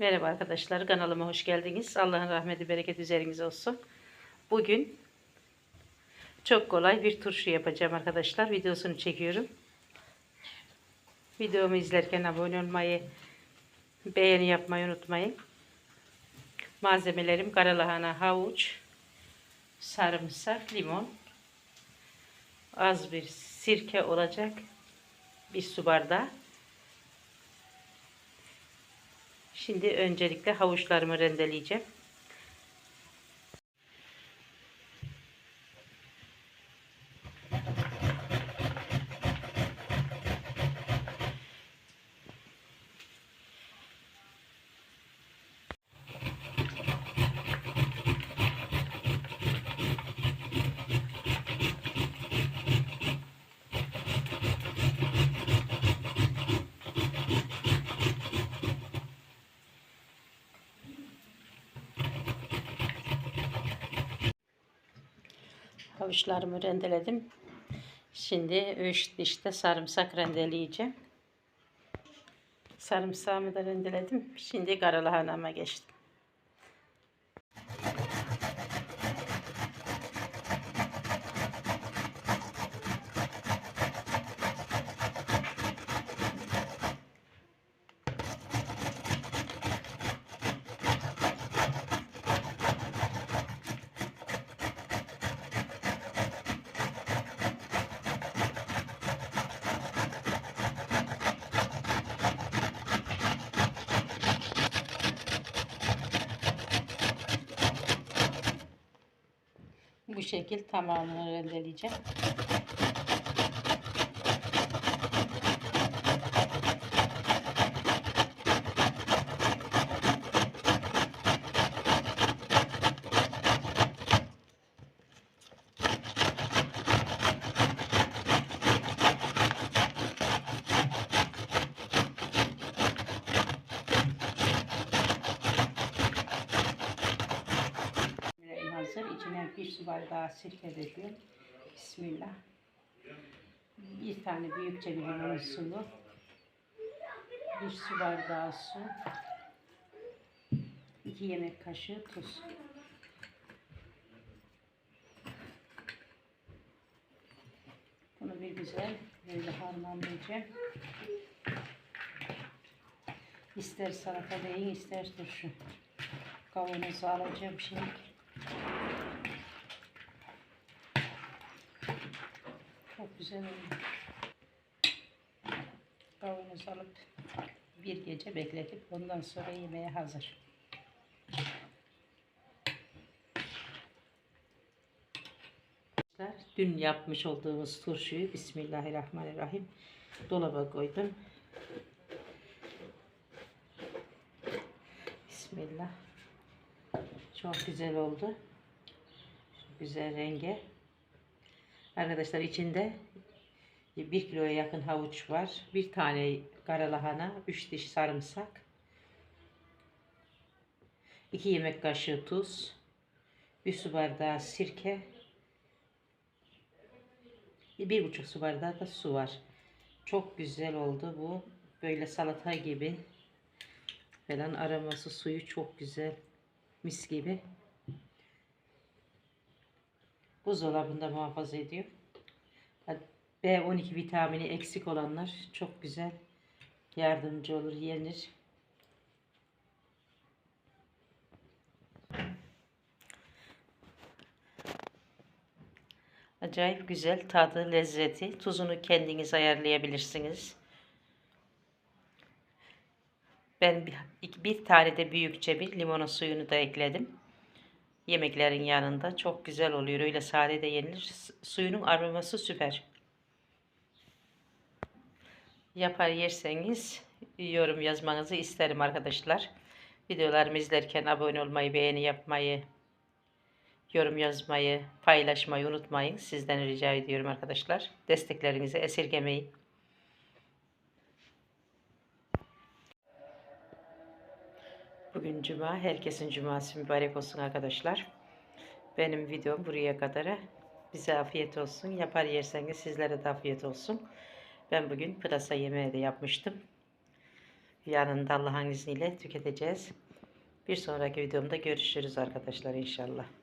Merhaba arkadaşlar kanalıma hoş geldiniz. Allah'ın rahmeti bereketi üzerinize olsun. Bugün çok kolay bir turşu yapacağım arkadaşlar. Videosunu çekiyorum. Videomu izlerken abone olmayı, beğeni yapmayı unutmayın. Malzemelerim karalahana, havuç, sarımsak, limon, az bir sirke olacak bir su bardağı. Şimdi öncelikle havuçlarımı rendeleyeceğim. Havuçlarımı rendeledim. Şimdi 3 dişte sarımsak rendeleyeceğim. Sarımsağımı da rendeledim. Şimdi karalahanama geçtim. Şekil tamamını rendeleyeceğim. Bir su bardağı sirke döküyorum. Bismillah. Bir tane büyükçe bir limon suyu. Bir su bardağı su. iki yemek kaşığı tuz. Bunu bir güzel böyle harmanlayacağım. İster salata deyin ister turşu. Kavanozu alacağım şimdi. Çok güzel oldu. Kavanoz alıp bir gece bekletip ondan sonra yemeğe hazır. Dün yapmış olduğumuz turşuyu Bismillahirrahmanirrahim dolaba koydum. Bismillah. Çok güzel oldu. Güzel renge. Arkadaşlar içinde bir kiloya yakın havuç var. Bir tane karalahana, üç diş sarımsak. 2 yemek kaşığı tuz. Bir su bardağı sirke. Bir buçuk su bardağı da su var. Çok güzel oldu bu. Böyle salata gibi. Falan aroması suyu çok güzel. Mis gibi. Buzdolabında muhafaza ediyor. B12 vitamini eksik olanlar çok güzel yardımcı olur, yenir. Acayip güzel tadı, lezzeti. Tuzunu kendiniz ayarlayabilirsiniz. Ben bir, bir tane de büyükçe bir limonun suyunu da ekledim. Yemeklerin yanında çok güzel oluyor. Öyle sade de yenilir. Suyunun aroması süper. Yapar yerseniz yorum yazmanızı isterim arkadaşlar. Videolarımı izlerken abone olmayı, beğeni yapmayı, yorum yazmayı, paylaşmayı unutmayın. Sizden rica ediyorum arkadaşlar. Desteklerinizi esirgemeyin. Bugün cuma. Herkesin cuması mübarek olsun arkadaşlar. Benim videom buraya kadar. Bize afiyet olsun. Yapar yerseniz sizlere de afiyet olsun. Ben bugün pırasa yemeği de yapmıştım. Yanında Allah'ın izniyle tüketeceğiz. Bir sonraki videomda görüşürüz arkadaşlar inşallah.